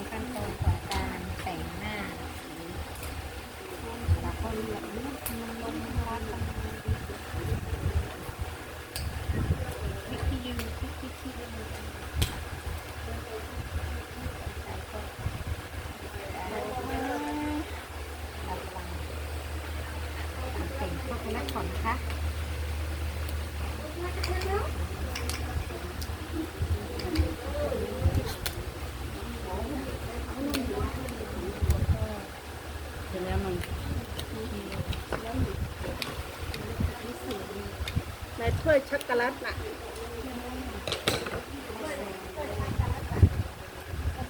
เป็นขั้นตอนของการแต่งหน้าหลักคนหลักนี้มันลงวัดวิธียืนวิธีที่ยืนนักผ่อนคะ ถ้วยช็อกโกแลตน่ะ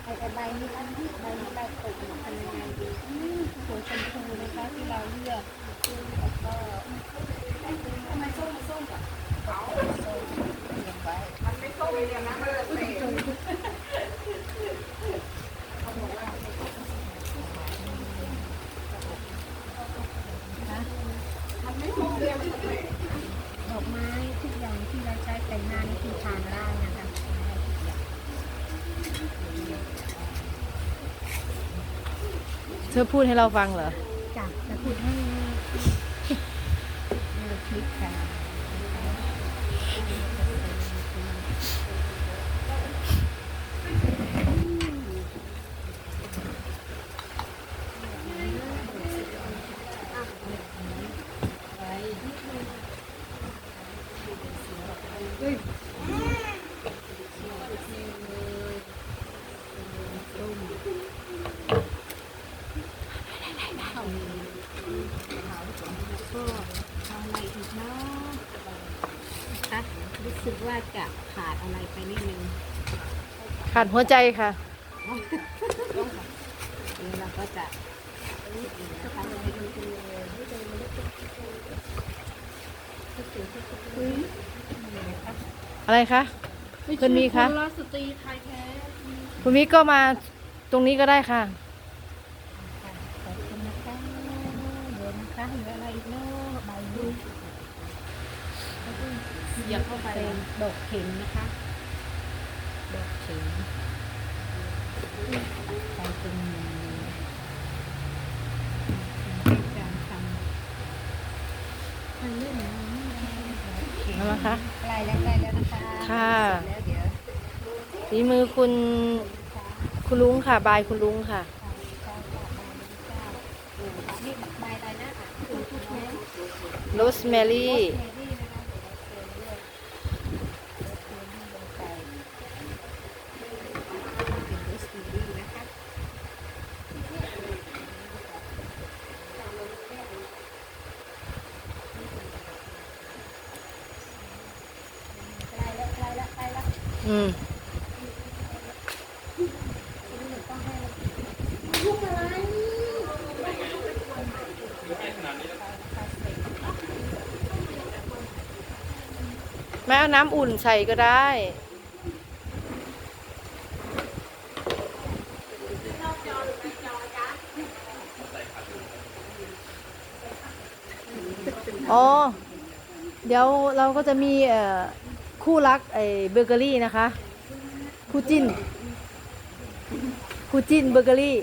ไอ้ใบนี้อันนี้ใบนี้ใบตกทำยังไงดีสวยชมพูนะคะที่เราเลือกแล้วก็ทำไมส้มส้มอะเอาส้มเก็บไว้ มันไม่ส้มเลยนะมันเลยเตะ ดอกไม้ ทุกอย่างที่เราใช้แต่งหน้านี่คือทานได้นะคะเธอพูดให้เราฟังเหรอจ้ะจะพูดให้เออคลิปค่ะ ก็ทำอะไรอีกเนาะ นะคะ รู้สึกว่าจะขาดอะไรไปนิดนึงขาดหัวใจค่ะ นี่เราก็จะทำอะไรกันกันเลยอะไรคะคุณมีคะราสตรีไทยแท้คุณมิก็มาตรงนี้ก็ได้ค่ะขอบคุณนะคะเดี๋ยวนะคะเหลืออะไรอีกเนาะใบนี้ เสียบเข้าไปเป็นดอกเข็มนะคะ ดอกเข็มใส่เป็นการทำมันเรื่องนี้เข็มเอาละคะใกล้แล้วใกล้แล้วนะคะค่ะเสร็จแล้วเดี๋ยวฝีมือคุณคุณลุงค่ะ บายคุณลุงค่ะนี่ใบอะไรนะคุณทุกแม่โรสแมรี่ แมรี่นะคะเดี๋ยวเราเติมด้วยเติมลงไปเป็นโรสแมรี่นะคะ ใกล้แล้วใกล้แล้วใกล้แล้ว อืมแม่เอาน้ำอุ่นใส่ก็ได้ อ๋อ เดี๋ยวเราก็จะมีเอ่อ คู่รักไอ้เบเกอรี่นะคะ คู่จิ้น คู่จิ้นเบเกอรี่